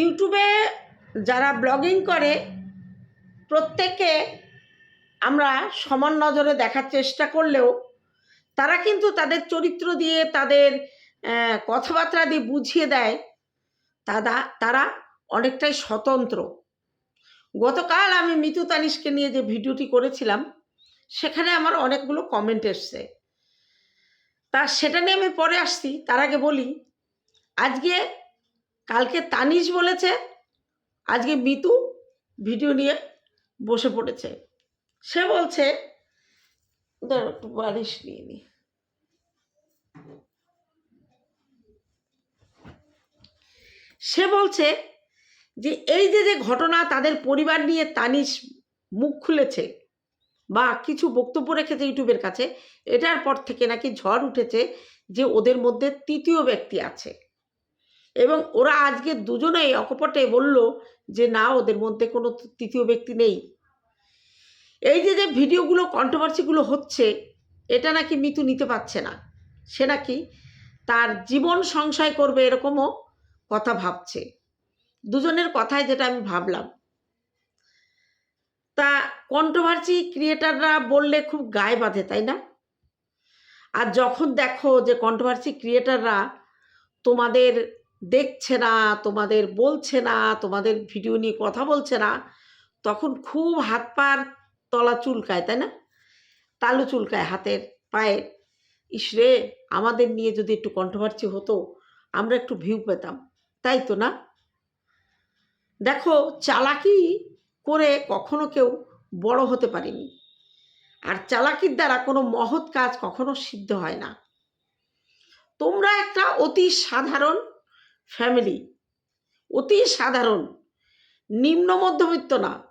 ইউটিউবে যারা ব্লগিং করে, প্রত্যেককে আমরা সমান নজরে দেখার চেষ্টা করলেও, তারা কিন্তু তাদের চরিত্র দিয়ে, তাদের কথাবার্তা দিয়ে বুঝিয়ে দেয় তারা তারা অনেকটাই স্বতন্ত্র। গতকাল আমি মিতু তানিশকে নিয়ে যে ভিডিওটি করেছিলাম, সেখানে আমার অনেকগুলো কমেন্ট এসছে। তা সেটা নিয়ে আমি পরে আসছি, তার আগে বলি, আজকে কালকে তানিশ বলেছে আজকে মিতু ভিডিও নিয়ে বসে পড়েছে। সে বলছে দাঁড়াও, একটু বালিশ নিয়ে নি। সে বলছে যে এই যে যে ঘটনা তাদের পরিবার নিয়ে তানিশ মুখ খুলেছে বা কিছু বক্তব্য রেখেছে ইউটিউবের কাছে এটার পর থেকে নাকি ঝড় উঠেছে যে ওদের মধ্যে তৃতীয় ব্যক্তি আছে। এবং ওরা আজকে দুজনেই অকপটে বলল যে, না, ওদের মধ্যে কোনো তৃতীয় ব্যক্তি নেই। এই যে যে ভিডিওগুলো কন্ট্রোভার্সিগুলো হচ্ছে, এটা নাকি মিতু নিতে পারছে না। সে নাকি তার জীবন সংশয় করবে এরকমও কথা ভাবছে। দুজনের কথায় যেটা আমি ভাবলাম। তা কন্ট্রোভার্সি ক্রিয়েটাররা বললে খুব গায়ে বাঁধে, তাই না? আর যখন দেখো যে কন্ট্রোভার্সি ক্রিয়েটাররা তোমাদের দেখছে না, তোমাদের বলছে না, তোমাদের ভিডিও নিয়ে কথা বলছে না, তখন খুব হাত পার তলা চুলকায়, তাই না? তালু চুলকায় হাতের পায়ে ইসরে আমাদের নিয়ে যদি একটু কন্ট্রোভার্সি হতো, আমরা একটু ভিউ পেতাম, তাই তো না? দেখো, চালাকি করে কখনো কেউ বড় হতে পারেনি। আর চালাকির দ্বারা কোনো মহৎ কাজ কখনো সিদ্ধ হয় না। তোমরা একটা অতি সাধারণ ফ্যামিলি। অতি সাধারণ, নিম্ন মধ্যবিত্ত না।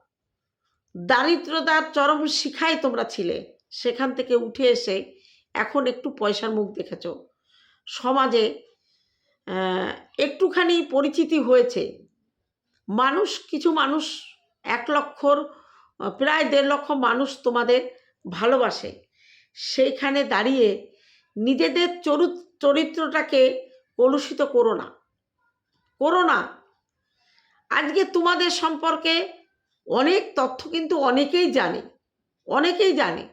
দারিদ্রতার চরম শিখায় তোমরা ছিলে। সেখান থেকে উঠে এসে এখন একটু পয়সার মুখ দেখেছ। সমাজে একটুখানি পরিচিতি হয়েছে। মানুষ, কিছু মানুষ, এক লক্ষর, প্রায় দেড় লক্ষ মানুষ তোমাদের ভালোবাসে। সেইখানে দাঁড়িয়ে নিজেদের চরু- চরিত্রটাকে কলুষিত করো না। করো না। আজকে তোমাদের সম্পর্কে অনেক তথ্য কিন্তু অনেকেই জানে অনেকেই জানে।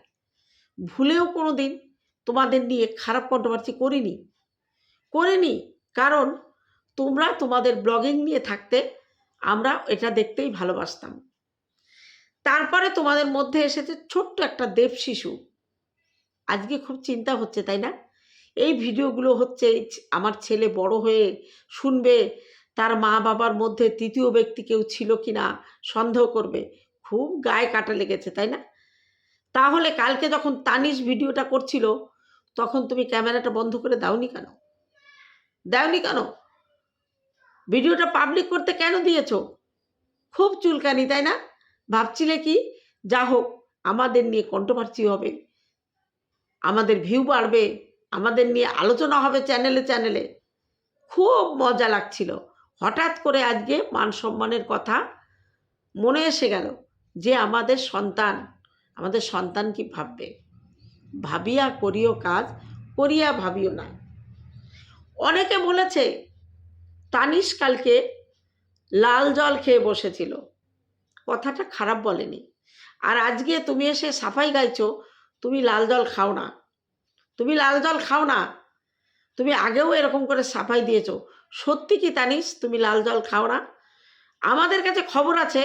ভুলেও কোনো দিন তোমাদের নিয়ে খারাপ কন্ট্রোভার্সি করিনি। করিনি, কারণ তোমরা তোমাদের ব্লগিং নিয়ে থাকতে আমরা এটা দেখতেই ভালোবাসতাম। তারপরে তোমাদের মধ্যে এসেছে ছোট্ট একটা দেব শিশু। আজকে খুব চিন্তা হচ্ছে, তাই না? এই ভিডিওগুলো হচ্ছে আমার ছেলে বড় হয়ে শুনবে তার মা বাবার মধ্যে তৃতীয় ব্যক্তি কেউ ছিল কি না সন্দেহ করবে। খুব গায়ে কাটা লেগেছে, তাই না? তাহলে কালকে যখন তানিশ ভিডিওটা করছিল, তখন তুমি ক্যামেরাটা বন্ধ করে দাওনি কেন? দাওনি কেন? ভিডিওটা পাবলিক করতে কেন দিয়েছ? খুব চুলকানি, তাই না? ভাবছিলে কি? যা হোক, আমাদের নিয়ে কন্ট্রোভার্সি হবে। আমাদের ভিউ বাড়বে। আমাদের নিয়ে আলোচনা হবে চ্যানেলে চ্যানেলে খুব মজা লাগছিল। হঠাৎ করে আজকে মান সম্মানের কথা মনে এসে গেল যে আমাদের সন্তান আমাদের সন্তান কি ভাববে? ভাবিয়া করিও কাজ, করিয়া ভাবিও না অনেকে বলেছে, তানিশ কালকে লাল জল খেয়ে বসেছিল। কথাটা খারাপ বলেনি। আর আজকে তুমি এসে সাফাই গাইছো, তুমি লাল জল খাও না। তুমি লাল জল খাও না। তুমি আগেও এরকম করে সাফাই দিয়েছ। সত্যি কি তানিস তুমি লাল জল খাও না? আমাদের কাছে খবর আছে,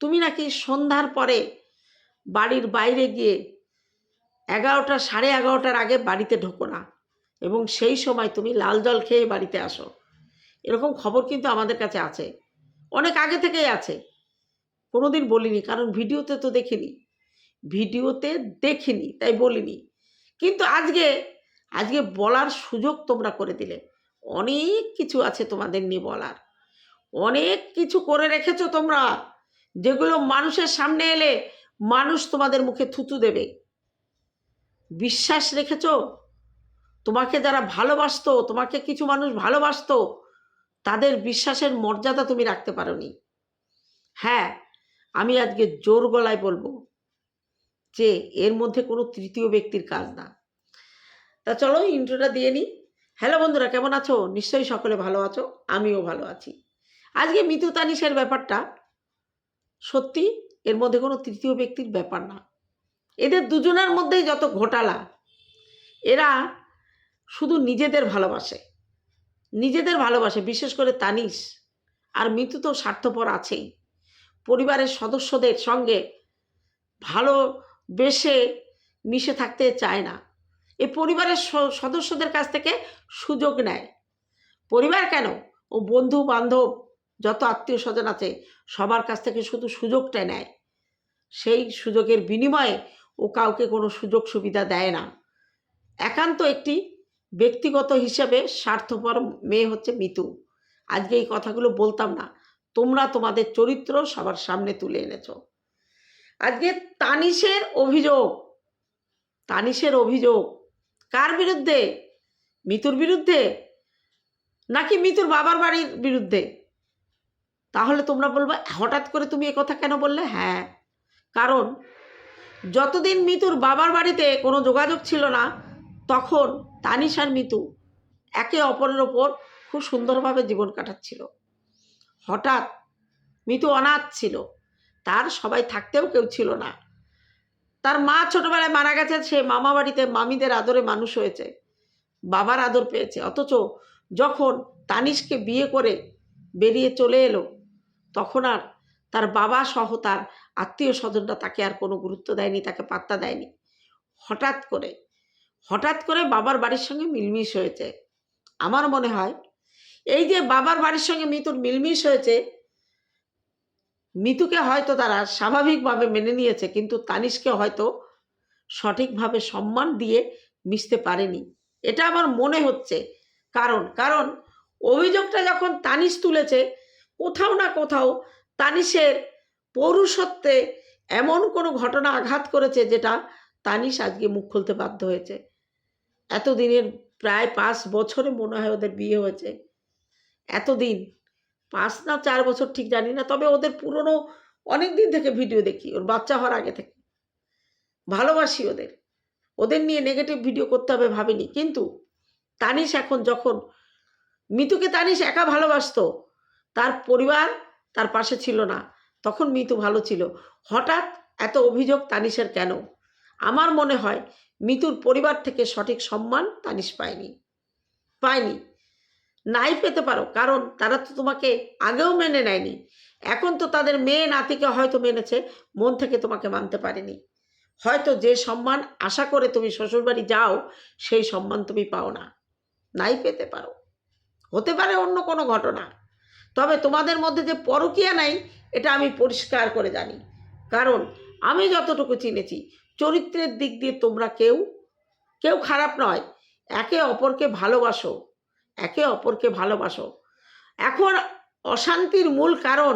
তুমি নাকি সন্ধ্যার পরে বাড়ির বাইরে গিয়ে এগারোটা, সাড়ে এগারোটার আগে বাড়িতে ঢোকো না এবং সেই সময় তুমি লাল জল খেয়ে বাড়িতে আসো। এরকম খবর কিন্তু আমাদের কাছে আছে। অনেক আগে থেকেই আছে। কোনোদিন বলিনি, কারণ ভিডিওতে তো দেখিনি। ভিডিওতে দেখিনি, তাই বলিনি। কিন্তু আজকে আজকে বলার সুযোগ তোমরা করে দিলে। অনেক কিছু আছে তোমাদের নিয়ে বলার। অনেক কিছু করে রেখেছো তোমরা। যেগুলো মানুষের সামনে এলে মানুষ তোমাদের মুখে থুতু দেবে। বিশ্বাস রেখেছ? তোমাকে যারা ভালোবাসতো, তোমাকে কিছু মানুষ ভালোবাসত, তাদের বিশ্বাসের মর্যাদা তুমি রাখতে পারোনি। হ্যাঁ আমি আজকে জোর গলায় বলব যে এর মধ্যে কোনো তৃতীয় ব্যক্তির কাজ না। তা চলো ইন্ট্রোটা দিয়ে নিই। হ্যালো বন্ধুরা, কেমন আছো? নিশ্চয়ই সকলে ভালো আছো, আমিও ভালো আছি। আজকে মিতু তানিশের ব্যাপারটা সত্যি এর মধ্যে কোনো তৃতীয় ব্যক্তির ব্যাপার না। এদের দুজনের মধ্যেই যত ঘোটালা, এরা শুধু নিজেদের ভালোবাসে নিজেদের ভালোবাসে, বিশেষ করে তানিশ আর মিতু তো স্বার্থপর আছেই। পরিবারের সদস্যদের সঙ্গে ভালো বেশে মিশে থাকতে চায় না। এ পরিবারের সদস্যদের কাছ থেকে সুযোগ নেয়। পরিবার কেন? ও বন্ধু বান্ধব যত আত্মীয় স্বজন আছে, সবার কাছ থেকে শুধু সুযোগটা নেয়। সেই সুযোগের বিনিময়ে ও কাউকে কোনো সুযোগ সুবিধা দেয় না। একান্ত একটি ব্যক্তিগত হিসাবে স্বার্থপর মেয়ে হচ্ছে মিতু। আজকে এই কথাগুলো বলতাম না, তোমরা তোমাদের চরিত্র সবার সামনে তুলে এনেছ। আজকে তানিশের অভিযোগ তানিশের অভিযোগ কার বিরুদ্ধে? মিতুর বিরুদ্ধে? নাকি মিতুর বাবার বাড়ির বিরুদ্ধে? তাহলে তোমরা বলবে, হঠাৎ করে তুমি কথা কেন বললে? হ্যাঁ। কারণ, যতদিন মিতুর বাবার বাড়িতে কোনো যোগাযোগ ছিল না, তখন তানিশ আর মিতু একে অপরের ওপর খুব সুন্দরভাবে জীবন কাটাচ্ছিল। হঠাৎ মিতু অনাথ ছিল। তার সবাই থাকতেও কেউ ছিল না। তার মা ছোটবেলায় মারা গেছে সে মামা বাড়িতে মামিদের আদরে মানুষ হয়েছে, বাবার আদর পেয়েছে। অথচ যখন তানিশকে বিয়ে করে বেরিয়ে চলে এলো, তখন আর তার বাবা সহ তার আত্মীয় স্বজনরা তাকে আর কোনো গুরুত্ব দেয়নি, তাকে পাত্তা দেয়নি। হঠাৎ করে হঠাৎ করে বাবার বাড়ির সঙ্গে মিলমিশ হয়েছে। আমার মনে হয়, এই যে বাবার বাড়ির সঙ্গে মিতুর মিলমিশ হয়েছে মিতুকে হয়তো তারা স্বাভাবিকভাবে মেনে নিয়েছে, কিন্তু তানিশকে হয়তো সঠিকভাবে সম্মান দিয়ে মিশতে পারেনি। এটা আমার মনে হচ্ছে। কারণ কারণ অভিযোগটা যখন তানিশ তুলেছে, কোথাও না কোথাও তানিশের পৌরুষত্বে এমন কোনো ঘটনা আঘাত করেছে যেটা তানিশ আজকে মুখ খুলতে বাধ্য হয়েছে। এতদিনের প্রায় পাঁচ বছরে মনে হয় ওদের বিয়ে হয়েছে। এতদিন পাঁচ না চার বছর ঠিক জানি না, তবে ওদের পুরনো অনেক দিন থেকে ভিডিও দেখি, ওর বাচ্চা হওয়ার আগে থেকে। ভালোবাসি ওদের। ওদের নিয়ে নেগেটিভ ভিডিও করতে হবে ভাবিনি। কিন্তু তানিশ এখন যখন, মিতুকে তানিশ একা ভালোবাসতো, তার পরিবার তার পাশে ছিল না, তখন মিতু ভালো ছিল। হঠাৎ এত অভিযোগ তানিশের কেন? আমার মনে হয় মিতুর পরিবার থেকে সঠিক সম্মান তানিশ পায়নি। পায়নি। নাই পেতে পারো। কারণ তারা তো তোমাকে আগেও মেনে নেয়নি। এখন তো তাদের মেয়ে নাতিকে হয়তো মেনেছে, মন থেকে তোমাকে মানতে পারেনি। হয়তো যে সম্মান আশা করে তুমি শ্বশুরবাড়ি যাও, সেই সম্মান তুমি পাও না। নাই পেতে পারো। হতে পারে অন্য কোনো ঘটনা। তবে তোমাদের মধ্যে যে পরকিয়া নাই, এটা আমি পরিষ্কার করে জানি। কারণ আমি যতটুকু চিনেছি, চরিত্রের দিক দিয়ে তোমরা কেউ কেউ খারাপ নয়। একে অপরকে ভালোবাসো। একে অপরকে ভালোবাসো। এখন অশান্তির মূল কারণ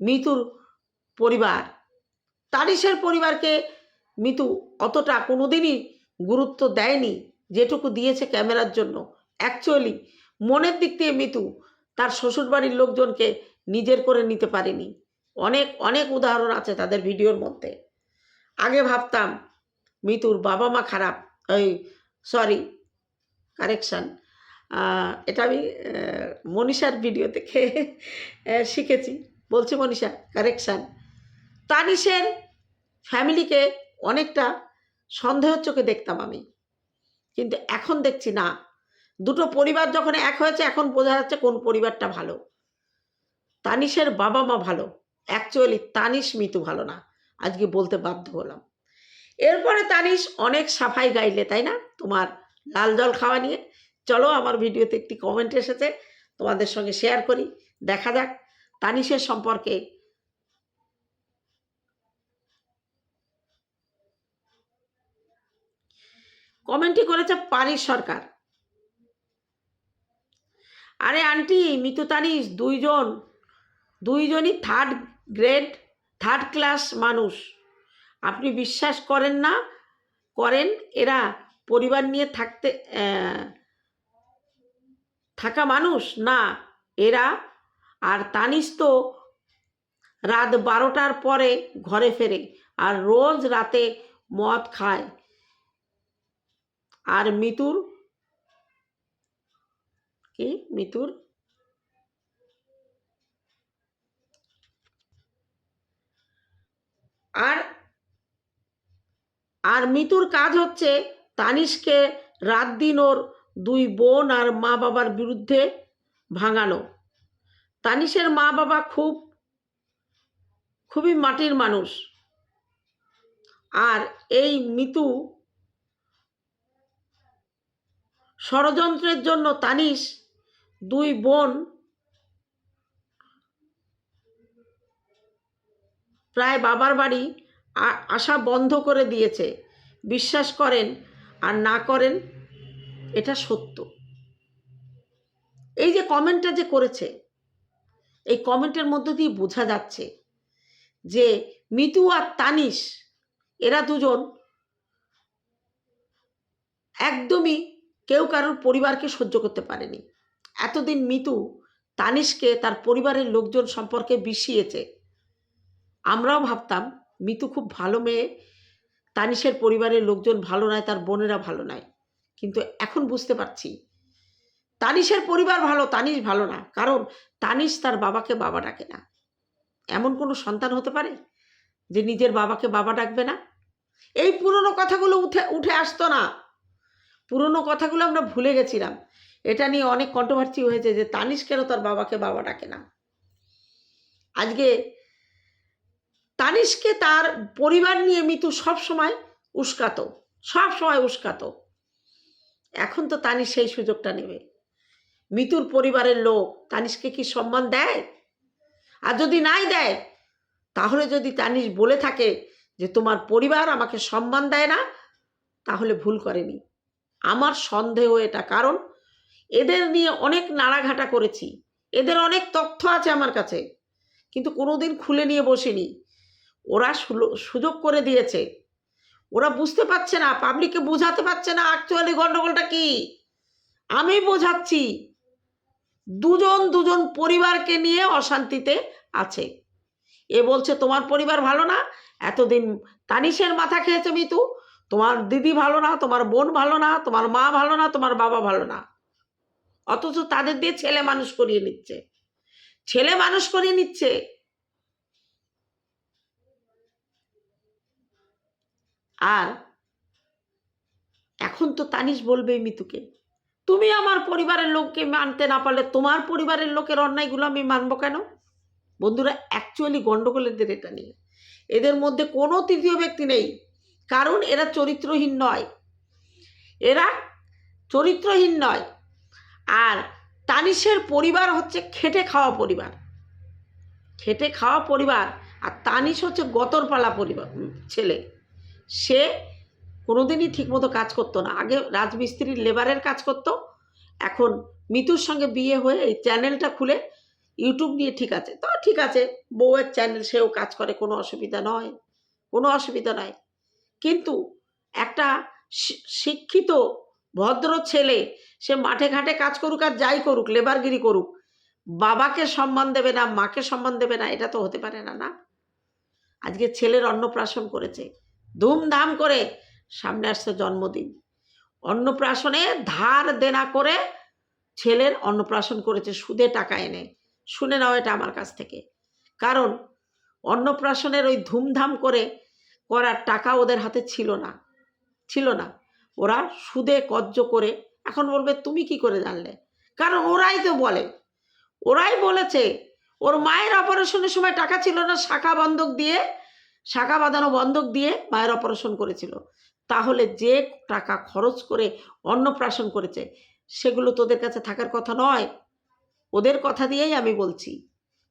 মিতুর পরিবার। তারিশের পরিবারকে মিতু অতটা কোনোদিনই গুরুত্ব দেয়নি, যেটুকু দিয়েছে ক্যামেরার জন্য। অ্যাকচুয়ালি মনের দিক দিয়ে মিতু তার শ্বশুরবাড়ির লোকজনকে নিজের করে নিতে পারেনি। অনেক অনেক উদাহরণ আছে তাদের ভিডিওর মধ্যে। আগে ভাবতাম, মিতুর বাবা মা খারাপ ওই সরি কারেকশান এটা আমি মনীষার ভিডিও থেকে শিখেছি। বলছি মনীষা কারেকশান তানিশের ফ্যামিলিকে অনেকটা সন্দেহের চোখে দেখতাম আমি। কিন্তু এখন দেখছি না। দুটো পরিবার যখন এক হয়েছে, এখন বোঝা যাচ্ছে কোন পরিবারটা ভালো। তানিশের বাবা মা ভালো। অ্যাকচুয়ালি তানিশ মিতু ভালো না। আজকে বলতে বাধ্য হলাম। এরপরে তানিশ অনেক সাফাই গাইলে, তাই না? তোমার লাল জল খাওয়া নিয়ে। চলো আমার ভিডিওতে একটি কমেন্ট এসেছে, তোমাদের সঙ্গে শেয়ার করি। দেখা যাক, তানিশের সম্পর্কে কমেন্টটি করেছে পানির সরকার। আরে আন্টি মিতু তানিশ, দুইজন, দুইজনই থার্ড গ্রেড থার্ড ক্লাস মানুষ। আপনি বিশ্বাস করেন না? করেন, এরা পরিবার নিয়ে থাকতে থাকা মানুষ? না। এরা? আর তানিশ তো রাত বারোটার পরে ঘরে ফেরে আর রোজ রাতে মদ খায়। আর মিতুর? কি? মিতুর? আর আর মিতুর কাজ হচ্ছে তানিশকে রাত দিন ওর দুই বোন আর মা বাবার বিরুদ্ধে ভাঙানো তানিশের মা বাবা খুব, খুবই মাটির মানুষ। আর এই মিতু ষড়যন্ত্রের জন্য তানিশ দুই বোন প্রায় বাবার বাড়ি আসা বন্ধ করে দিয়েছে। বিশ্বাস করেন আর না করেন এটা সত্য। এই যে কমেন্টটা যে করেছে, এই কমেন্টের মধ্য দিয়ে বোঝা যাচ্ছে যে মিতু আর তানিশ, এরা দুজন একদমই কেউ কারোর পরিবারকে সহ্য করতে পারেনি। এতদিন মিতু তানিশকে তার পরিবারের লোকজন সম্পর্কে বিষিয়েছে। আমরাও ভাবতাম, মিতু খুব ভালো মেয়ে, তানিশের পরিবারের লোকজন ভালো নয়, তার বোনেরা ভালো নয়। কিন্তু এখন বুঝতে পারছি। তানিশের পরিবার ভালো, তানিশ ভালো না। কারণ তানিশ তার বাবাকে বাবা ডাকে না। এমন কোনো সন্তান হতে পারে? যে নিজের বাবাকে বাবা ডাকবে না? এই পুরনো কথাগুলো উঠে উঠে আসতো না। পুরনো কথাগুলো আমরা ভুলে গেছিলাম। এটা নিয়ে অনেক কন্ট্রোভার্সি হয়েছে যে তানিশ কেন তার বাবাকে বাবা ডাকে না? আজকে তানিশকে তার পরিবার নিয়ে মিতু সব সময় উস্কাতো। সব সময় উস্কাতো। এখন তো তানিশ সেই সুযোগটা নেবে। মিতুর পরিবারের লোক তানিশকে কি সম্মান দেয়? আর যদি নাই দেয়, তাহলে যদি তানিশ বলে থাকে যে তোমার পরিবার আমাকে সম্মান দেয় না, তাহলে ভুল করেনি। আমার সন্দেহ এটা, কারণ এদের নিয়ে অনেক নাড়াঘাটা করেছি। এদের অনেক তথ্য আছে আমার কাছে, কিন্তু কোনোদিন খুলে নিয়ে বসিনি। ওরা সুযোগ করে দিয়েছে। ওরা বুঝতে পারছে না পাবলিককে বোঝাতে পারছে না অ্যাকচুয়ালি গন্ডগোলটা কি? আমি বোঝাচ্ছি, দুজন দুজন পরিবারকে নিয়ে অশান্তিতে আছে। এ বলছে, তোমার পরিবার ভালো না? এতদিন তানিশের মাথা খেয়েছে মিতু। তোমার দিদি ভালো না, তোমার বোন ভালো না, তোমার মা ভালো না, তোমার বাবা ভালো না। অথচ তাদের দিয়ে ছেলে মানুষ করিয়ে নিচ্ছে। ছেলে মানুষ করিয়ে নিচ্ছে। আর এখন তো তানিশ বলবে মিতুকে, তুমি আমার পরিবারের লোককে মানতে না পারলে তোমার পরিবারের লোকের অন্যায়গুলো আমি মানবো কেন? বন্ধুরা অ্যাকচুয়ালি গন্ডগোল এদের এটা নিয়ে। এদের মধ্যে কোনো তৃতীয় ব্যক্তি নেই, কারণ এরা চরিত্রহীন নয়। এরা চরিত্রহীন নয়। আর তানিশের পরিবার হচ্ছে খেটে খাওয়া পরিবার। খেটে খাওয়া পরিবার আর তানিশ হচ্ছে গতরপালা পরিবার ছেলে। সে কোনোদিনই ঠিকমতো কাজ করতো না। আগে রাজমিস্ত্রির লেবারের কাজ করতো, এখন মিতুর সঙ্গে বিয়ে হয়ে এই চ্যানেলটা খুলে ইউটিউব নিয়ে ঠিক আছে। তো ঠিক আছে, বউয়ের চ্যানেল, সেও কাজ করে, কোনো অসুবিধা নয়, কোনো অসুবিধা নয়। কিন্তু একটা শিক্ষিত, ভদ্র ছেলে, সে মাঠে ঘাটে কাজ করুক আর যাই করুক, লেবারগিরি করুক, বাবাকে সম্মান দেবে না, মাকে সম্মান দেবে না, এটা তো হতে পারে না না? আজকে ছেলের অন্নপ্রাশন করেছে। ধুমধাম করে সামনে আসছে জন্মদিন। অন্নপ্রাশনে ধার দেনা করে ছেলের অন্নপ্রাশন করেছে, সুদে টাকা এনে। শুনে নাও এটা আমার কাছ থেকে। কারণ অন্নপ্রাশনের ওই ধুমধাম করে করার টাকা ওদের হাতে ছিল না। ছিল না। ওরা সুদে কজ্জ করে, এখন বলবে, তুমি কি করে জানলে? কারণ ওরাই তো বলে। ওরাই বলেছে, ওর মায়ের অপারেশনের সময় টাকা ছিল না, শাখা বন্ধক দিয়ে শাখা বাঁধানো বন্ধক দিয়ে মায়ের অপারেশন করেছিল। তাহলে যে টাকা খরচ করে অন্নপ্রাশন করেছে, সেগুলো তোদের কাছে থাকার কথা নয়। ওদের কথা দিয়েই আমি বলছি,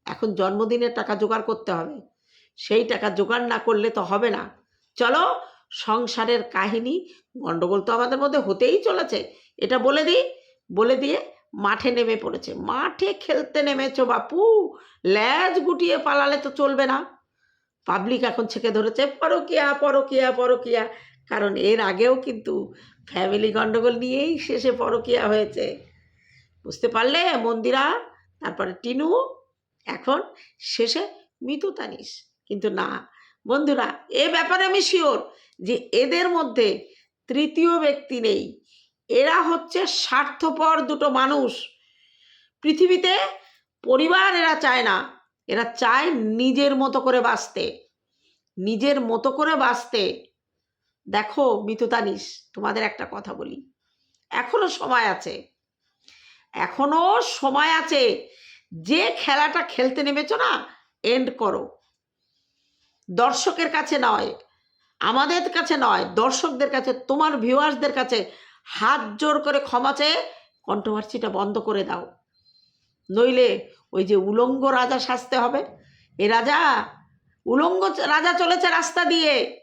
এখন জন্মদিনের টাকা জোগাড় করতে হবে। সেই টাকা জোগাড় না করলে তো হবে না। চলো, সংসারের কাহিনী গণ্ডগোল তো আমাদের মধ্যে হতেই চলেছে, এটা বলে দিই, বলে দিয়ে মাঠে নেমে পড়েছে। মাঠে খেলতে নেমেছো বাপু, ল্যাজ গুটিয়ে পালালে তো চলবে না। পাবলিক এখন ছেঁকে ধরেছে, পরকিয়া পরকিয়া পরকিয়া। কারণ এর আগেও কিন্তু ফ্যামিলি গণ্ডগোল নিয়েই শেষে পরকিয়া হয়েছে। বুঝতে পারলে, মন্দিরা, তারপরে টিনু, এখন শেষে মিতু তানিস। কিন্তু না, বন্ধুরা, এ ব্যাপারে আমি শিওর যে এদের মধ্যে তৃতীয় ব্যক্তি নেই। এরা হচ্ছে স্বার্থপর দুটো মানুষ। পৃথিবীতে পরিবার এরা চায় না। এরা চায় নিজের মতো করে বাঁচতে। নিজের মতো করে বাঁচতে। দেখো মিতুতানিস তোমাদের একটা কথা বলি। এখনও সময় আছে। এখনও সময় আছে। যে খেলাটা খেলতে নেমেছো না এন্ড করো। দর্শকের কাছে নয়, আমাদের কাছে নয়, দর্শকদের কাছে, তোমার ভিউয়ার্সদের কাছে হাত জোর করে ক্ষমা চেয়ে কন্ট্রোভার্সিটা বন্ধ করে দাও। নইলে ওই যে উলঙ্গ রাজা সাজতে হবে। এ রাজা, উলঙ্গ রাজা চলেছে রাস্তা দিয়ে।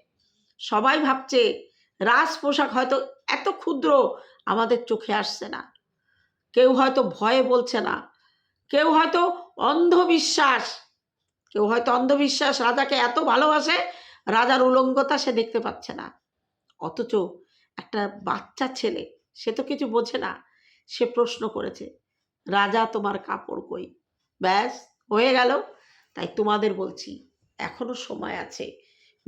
সবাই ভাবছে রাজ পোশাক হয়তো এত ক্ষুদ্র, আমাদের চোখে আসছে না। কেউ হয়তো ভয়ে বলছে না। কেউ হয়তো অন্ধবিশ্বাস। কেউ হয়তো অন্ধবিশ্বাস, রাজাকে এত ভালোবাসে, রাজার উলঙ্গতা সে দেখতে পাচ্ছে না। অথচ একটা বাচ্চা ছেলে, সে তো কিছু বোঝে না। সে প্রশ্ন করেছে, রাজা, তোমার কাপড় কই? ব্যাস, হয়ে গেল। তাই তোমাদের বলছি, এখনও সময় আছে।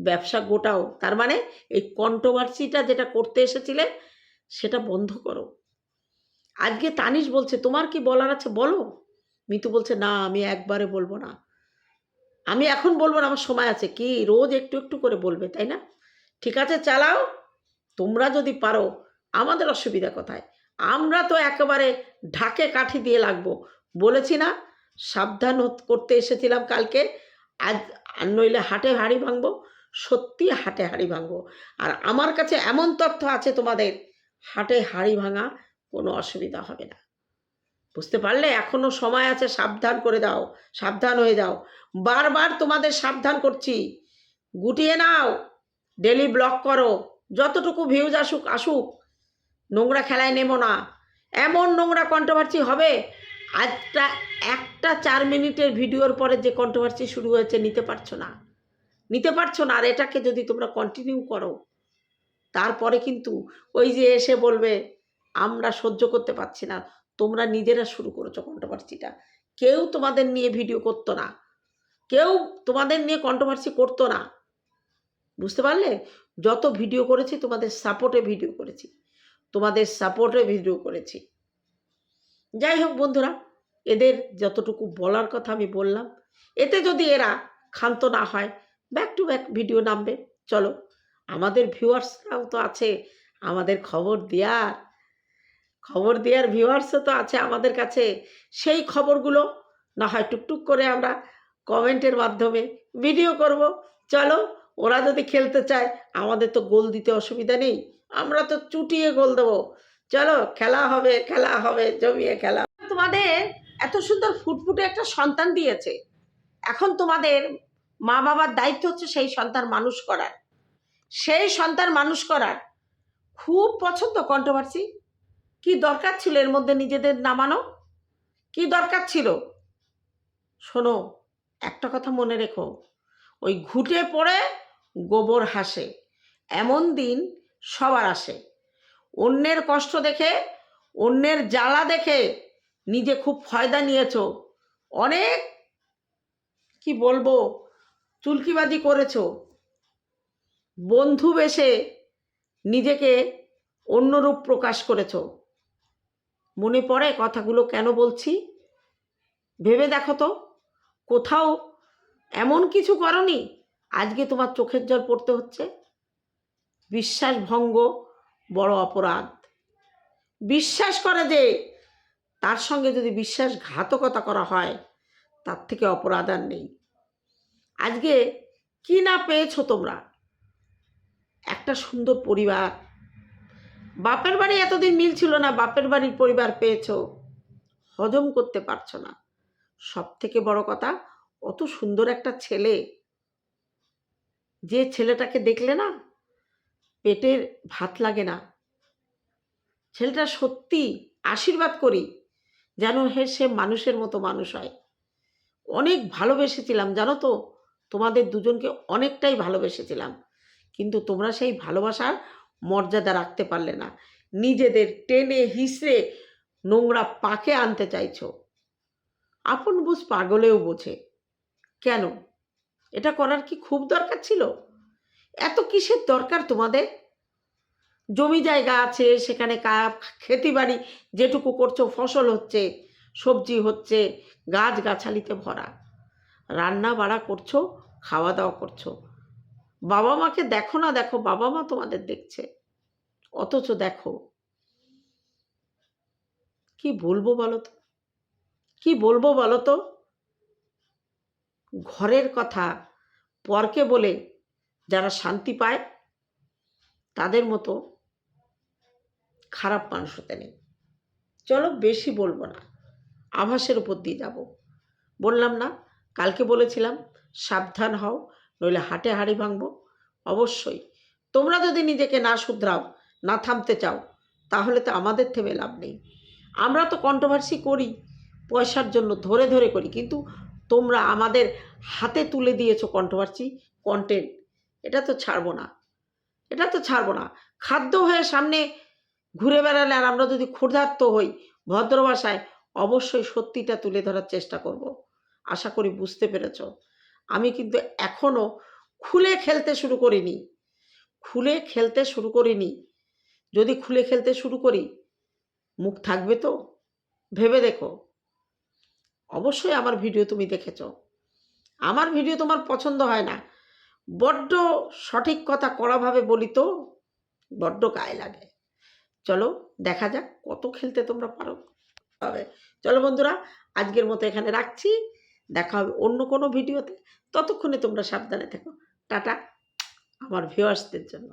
ব্যবসা গোটাও। তার মানে এই কন্ট্রোভার্সিটা যেটা করতে এসেছিলে, সেটা বন্ধ করো। আজকে তানিশ বলছে, তোমার কি বলার আছে বলো? মিতু বলছে, না, আমি একবারে বলব না। আমি এখন বলব না, আমার সময় আছে। কি, রোজ একটু একটু করে বলবে, তাই না? ঠিক আছে, চালাও। তোমরা যদি পারো, আমাদের অসুবিধা কোথায়? আমরা তো একেবারে ঢাকে কাঠি দিয়ে লাগবো। বলেছি না সাবধান করতে এসেছিলাম কালকে। আজ আর নইলে হাটে হাড়ি ভাঙবো, সত্যি হাটে হাড়ি ভাঙবো। আর আমার কাছে এমন তথ্য আছে তোমাদের, হাটে হাড়ি ভাঙা কোনো অসুবিধা হবে না। বুঝতে পারলে? এখনও সময় আছে, সাবধান করে দাও, সাবধান হয়ে যাও। বারবার তোমাদের সাবধান করছি। গুটিয়ে নাও, ডেলি ব্লক করো, যতটুকু ভিউজ আসুক আসুক। নোংরা খেলায় নেব না। এমন নোংরা কন্ট্রোভার্সি হবে আজটা একটা চার মিনিটের ভিডিওর পরে যে কন্ট্রোভার্সি শুরু হয়েছে, নিতে পারছ না। নিতে পারছ না, আর এটাকে যদি তোমরা কন্টিনিউ করো, তারপরে কিন্তু ওই যে এসে বলবে, আমরা সহ্য করতে পারছি না। তোমরা নিজেরা শুরু করেছ কন্ট্রোভার্সিটা কেউ তোমাদের নিয়ে ভিডিও করতো না। কেউ তোমাদের নিয়ে কন্ট্রোভার্সি করতো না। বুঝতে পারলে? যত ভিডিও করেছি, তোমাদের সাপোর্টে ভিডিও করেছি। তোমাদের সাপোর্টে ভিডিও করেছি। যাই হোক বন্ধুরা, এদের যতটুকু বলার কথা আমি বললাম, এতে যদি এরা ক্ষান্ত না হয় ব্যাক টু ব্যাক ভিডিও নামবে। চলো, আমাদের ভিউয়ার্সরাও তো আছে, আমাদের খবর দেওয়ার খবর দেওয়ার ভিউয়ার্সও তো আছে আমাদের কাছে। সেই খবরগুলো না হয় টুকটুক করে আমরা কমেন্টের মাধ্যমে ভিডিও করব। চলো, ওরা যদি খেলতে চায়, আমাদের তো গোল দিতে অসুবিধা নেই, আমরা তো চুটিয়ে গোল দেবো। চলো, খেলা হবে খেলা হবে, জমিয়ে খেলা। তোমাদের এত সুন্দর ফুটফুটে একটা সন্তান দিয়েছে। এখন তোমাদের মা বাবার দায়িত্ব হচ্ছে সেই সন্তান মানুষ করার। সেই সন্তান মানুষ করার। খুব পছন্দ কন্ট্রোভার্সি কি দরকার ছিল এর মধ্যে নিজেদের নামানো? কি দরকার ছিল? শোনো, একটা কথা মনে রেখো। ওই ঘুটে পড়ে গোবর হাসে। এমন দিন সবার আসে। অন্যের কষ্ট দেখে, অন্যের জ্বালা দেখে নিজে খুব ফয়দা নিয়েছো। অনেক, কি বলব, চুলকিবাজি করেছ। বন্ধু বেশে নিজেকে অন্যরূপ প্রকাশ করেছ। মনে পড়ে কথাগুলো কেন বলছি? ভেবে দেখো তো। কোথাও এমন কিছু করনি? আজকে তোমার চোখের জল পড়তে হচ্ছে। বিশ্বাস বিশ্বাসভঙ্গ বড় অপরাধ। বিশ্বাস করে যে তার সঙ্গে যদি বিশ্বাসঘাতকতা করা হয়, তার থেকে অপরাধ আর নেই। আজকে কি না পেয়েছ তোমরা? একটা সুন্দর পরিবার। বাপের বাড়ি এতদিন মিল ছিল না, বাপের বাড়ির পরিবার পেয়েছ। হজম করতে পারছ না। সব থেকে বড় কথা, অত সুন্দর একটা ছেলে। যে ছেলেটাকে দেখলে না পেটের ভাত লাগে না। ছেলেটা সত্যি আশীর্বাদ করি যেন হে, সে মানুষের মতো মানুষ হয়। অনেক ভালোবেসেছিলাম, জানো তো? তোমাদের দুজনকে অনেকটাই ভালোবেসেছিলাম। কিন্তু তোমরা সেই ভালোবাসার মর্যাদা রাখতে পারলে না। নিজেদের টেনে হিসড়ে নোংরা পাকে আনতে চাইছো। আপন বুঝ পাগলেও বোঝে। কেন? এটা করার কি খুব দরকার ছিল? এত কিসের দরকার তোমাদের? জমি জায়গা আছে, সেখানে খেতি বাড়ি যেটুকু করছ, ফসল হচ্ছে, সবজি হচ্ছে, গাছ গাছালিতে ভরা। রান্না বাড়া করছ, খাওয়া দাওয়া করছ। বাবা মাকে দেখো না, দেখো, বাবা মা তোমাদের দেখছে। অথচ দেখো। কি বলব বলো তো কি বলব বলো তো ঘরের কথা, পরকে বলে যারা শান্তি পায়, তাদের মতো খারাপ মানুষ হতে নেই। চলো বেশি বলব না, আভাসের উপর দিয়ে যাব। বললাম না, কালকে বলেছিলাম, সাবধান হও, নইলে হাটে হাড়ি ভাঙবো। অবশ্যই, তোমরা যদি নিজেকে না শুধরাও, না থামতে চাও, তাহলে তো আমাদের থেমে লাভ নেই। আমরা তো কন্ট্রোভার্সি করি, পয়সার জন্য ধরে ধরে করি, কিন্তু তোমরা আমাদের হাতে তুলে দিয়েছ কন্ট্রোভার্সি কন্টেন্ট এটা তো ছাড়বো না। এটা তো ছাড়বো না। খাদ্য হয়ে সামনে ঘুরে বেড়ালে আর আমরা যদি ক্ষুধার্ত হই ভদ্র ভাষায়, অবশ্যই সত্যিটা তুলে ধরার চেষ্টা করব। আশা করি বুঝতে পেরেছ। আমি কিন্তু এখনও খুলে খেলতে শুরু করিনি। খুলে খেলতে শুরু করিনি। যদি খুলে খেলতে শুরু করি, মুখ থাকবে তো? ভেবে দেখো। অবশ্যই আমার ভিডিও তুমি দেখেছ। আমার ভিডিও তোমার পছন্দ হয় না। বড্ড সঠিক কথা কড়াভাবে বলি তো, বড্ড গায়ে লাগে। চলো, দেখা যাক কত খেলতে তোমরা পারো। হবে চলো বন্ধুরা, আজকের মতো এখানে রাখছি। দেখা হবে অন্য কোনো ভিডিওতে। ততক্ষণে তোমরা সাবধানে থেকো। টাটা, আমার ভিউয়ার্সদের জন্য।